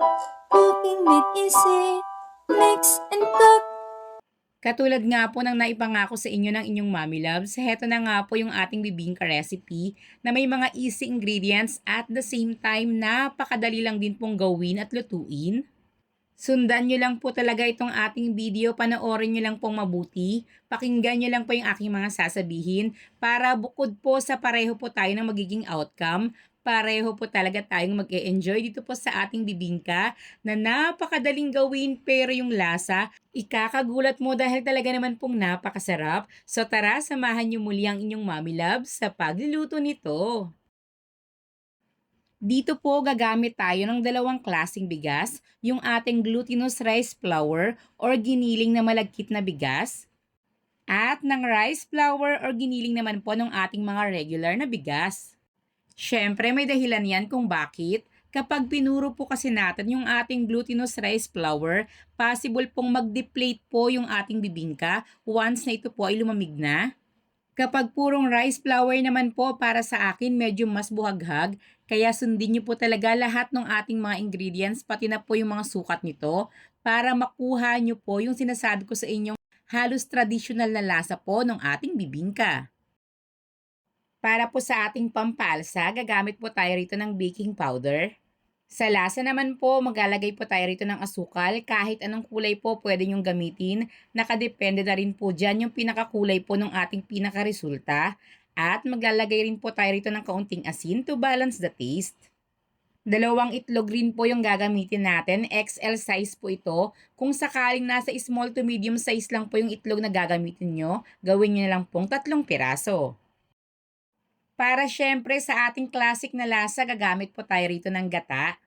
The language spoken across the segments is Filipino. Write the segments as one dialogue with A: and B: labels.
A: Cooking with easy. Mix and cook.
B: Katulad nga po ng naipangako sa inyo ng inyong mommy loves, heto na nga po yung ating bibingka recipe na may mga easy ingredients at the same time napakadali lang din pong gawin at lutuin. Sundan nyo lang po talaga itong ating video, panoorin nyo lang pong mabuti, pakinggan nyo lang po yung aking mga sasabihin para bukod po sa pareho po tayo ng magiging outcome, pareho po talaga tayong mag-e-enjoy dito po sa ating bibingka na napakadaling gawin pero yung lasa, ikakagulat mo dahil talaga naman pong napakasarap. So tara, samahan nyo muli ang inyong mommy loves sa pagluluto nito. Dito po gagamit tayo ng dalawang klasing bigas, yung ating glutinous rice flour or giniling na malagkit na bigas, at ng rice flour or giniling naman po ng ating mga regular na bigas. Siyempre may dahilan yan kung bakit. Kapag pinuro po kasi natin yung ating glutinous rice flour, possible pong mag-deplete po yung ating bibingka once na ito po ay lumamig na. Kapag purong rice flour naman po para sa akin medyo mas buhaghag, kaya sundin niyo po talaga lahat ng ating mga ingredients pati na po yung mga sukat nito para makuha niyo po yung sinasabi ko sa inyong halos traditional na lasa po ng ating bibingka. Para po sa ating pampalsa, gagamit po tayo rito ng baking powder. Sa lasa naman po, maglalagay po tayo rito ng asukal. Kahit anong kulay po pwede nyong gamitin. Nakadepende na rin po dyan yung pinakakulay po ng ating pinakaresulta. At maglalagay rin po tayo rito ng kaunting asin to balance the taste. Dalawang itlog rin po yung gagamitin natin. XL size po ito. Kung sakaling nasa small to medium size lang po yung itlog na gagamitin nyo, gawin nyo na lang pong tatlong piraso. Para syempre sa ating classic na lasa, gagamit po tayo rito ng gata.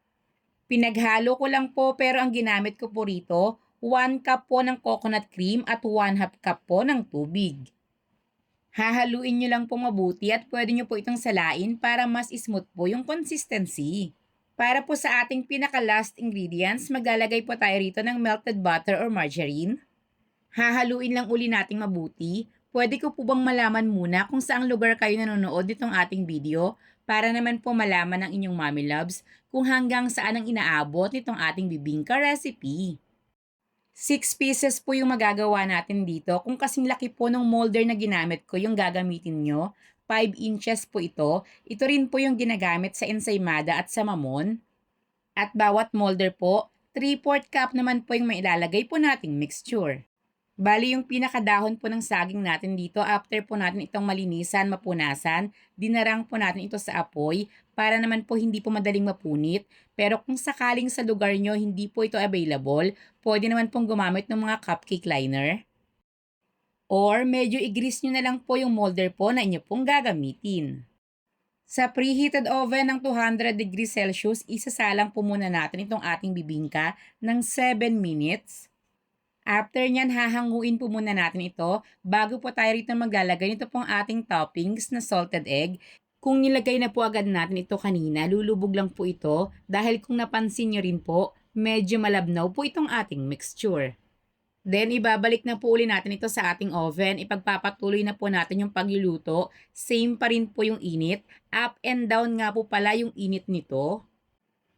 B: Pinaghalo ko lang po pero ang ginamit ko po rito, 1 cup po ng coconut cream at 1 half cup po ng tubig. Hahaluin nyo lang po mabuti at pwede nyo po itong salain para mas smooth po yung consistency. Para po sa ating pinaka-last ingredients, maglalagay po tayo rito ng melted butter or margarine. Hahaluin lang uli nating mabuti. Pwede ko po bang malaman muna kung saang lugar kayo nanonood nitong ating video para naman po malaman ng inyong mommy loves kung hanggang saan ang inaabot nitong ating bibingka recipe. 6 pieces po yung magagawa natin dito. Kung kasing laki po ng molder na ginamit ko yung gagamitin nyo, 5 inches po ito. Ito rin po yung ginagamit sa ensaymada at sa mamon. At bawat molder po, 3-4 cup naman po yung mailalagay po nating mixture. Bali yung pinakadahon po ng saging natin dito, after po natin itong malinisan, mapunasan, dinarang po natin ito sa apoy para naman po hindi po madaling mapunit. Pero kung sakaling sa lugar nyo hindi po ito available, pwede naman pong gumamit ng mga cupcake liner. Or medyo i-grease nyo na lang po yung molder po na inyo pong gagamitin. Sa preheated oven ng 200 degrees Celsius, isasalang po muna natin itong ating bibingka ng 7 minutes. After nyan, hahanguin po muna natin ito bago po tayo rito maglalagay nito pong ating toppings na salted egg. Kung nilagay na po agad natin ito kanina, lulubog lang po ito dahil kung napansin nyo rin po, medyo malabnaw po itong ating mixture. Then, ibabalik na po uli natin ito sa ating oven. Ipagpapatuloy na po natin yung pagluluto. Same pa rin po yung init. Up and down nga po pala yung init nito.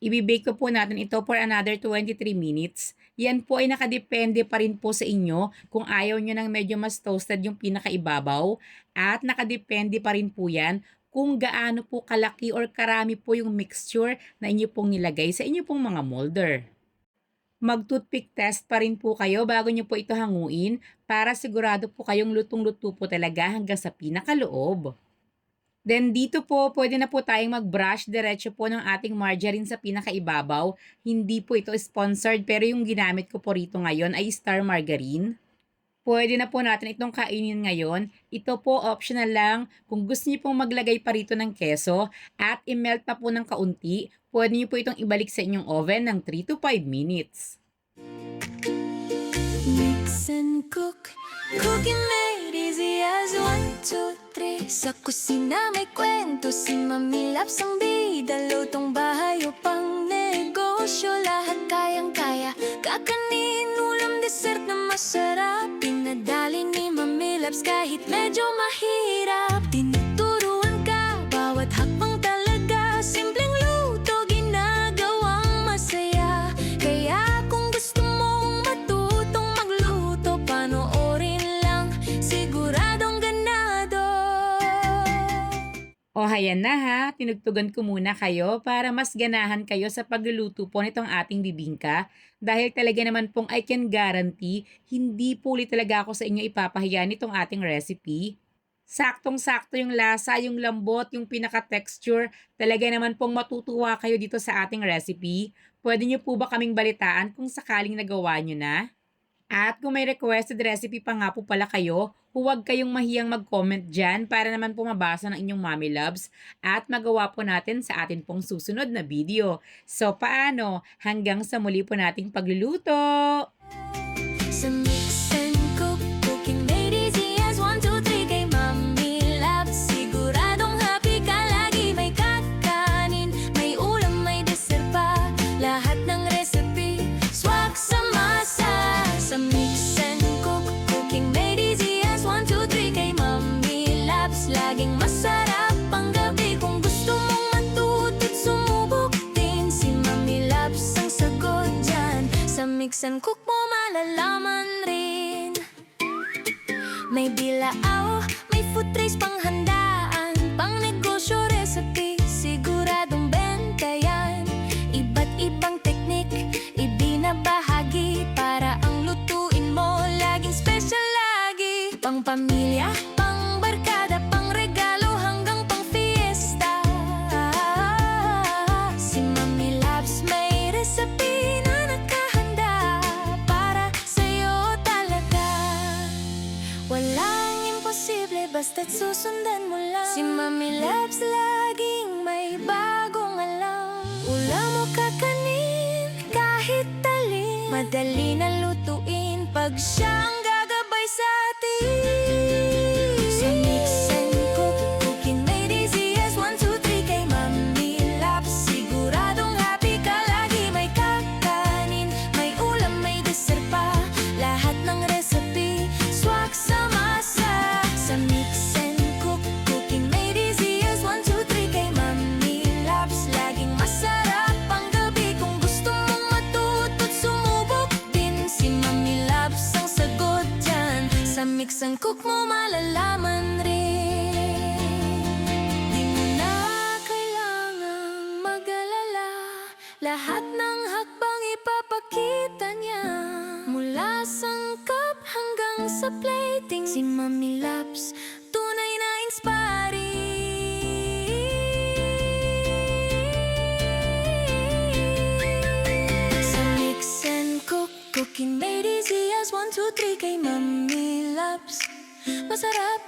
B: Ibibake ko po natin ito for another 23 minutes. Yan po ay nakadepende pa rin po sa inyo kung ayaw nyo ng medyo mas toasted yung pinakaibabaw. At nakadepende pa rin po yan kung gaano po kalaki or karami po yung mixture na inyo pong nilagay sa inyo pong mga molder. Mag-toothpick test pa rin po kayo bago nyo po ito hanguin para sigurado po kayong lutong-luto po talaga hanggang sa pinakaloob. Then dito po, pwede na po tayong mag-brush diretso po ng ating margarine sa pinakaibabaw. Hindi po ito sponsored pero yung ginamit ko po rito ngayon ay Star Margarine. Pwede na po natin itong kainin ngayon. Ito po optional lang. Kung gusto niyo pong maglagay pa rito ng keso at i-melt pa po ng kaunti, pwede niyo po itong ibalik sa inyong oven ng 3 to 5 minutes.
A: Mix and cook. Cooking made easy as one, two, three. Sa kusina may kwento si Mami Laps ang bida. Lutong bahay o pang negosyo. Lahat kayang-kaya. Kakanin, ulam, dessert na masarap. Pinadali ni Mami Laps kahit medyo mahirap.
B: Hayan na ha, tinugtugan ko muna kayo para mas ganahan kayo sa pagluluto po nitong ating bibingka. Dahil talaga naman pong I can guarantee, hindi po ulit talaga ako sa inyo ipapahiya nitong ating recipe. Saktong-sakto yung lasa, yung lambot, yung pinaka-texture. Talaga naman pong matutuwa kayo dito sa ating recipe. Pwede nyo po ba kaming balitaan kung sakaling nagawa nyo na? At kung may requested recipe pa nga po pala kayo, huwag kayong mahiyang mag-comment dyan para naman po mabasa ng inyong mommy loves at magawa po natin sa atin pong susunod na video. So paano? Hanggang sa muli po nating pagluluto!
A: Mix and cook mo malalaman rin. May bilao, may food trays pang basta't susundan mo lang. Si Mami Labs laging may bagong alam. Ulam o kakanin kahit talin. Madali na lutuin pag siya ang gagabay sa atin Lahat ng hakbang ipapakita niya. Mula sangkap hanggang sa plating Si Mami Labs, tunay na inspiring. Sa mix and cook, cooking made easy as one, two, three kay Mami Labs Masarap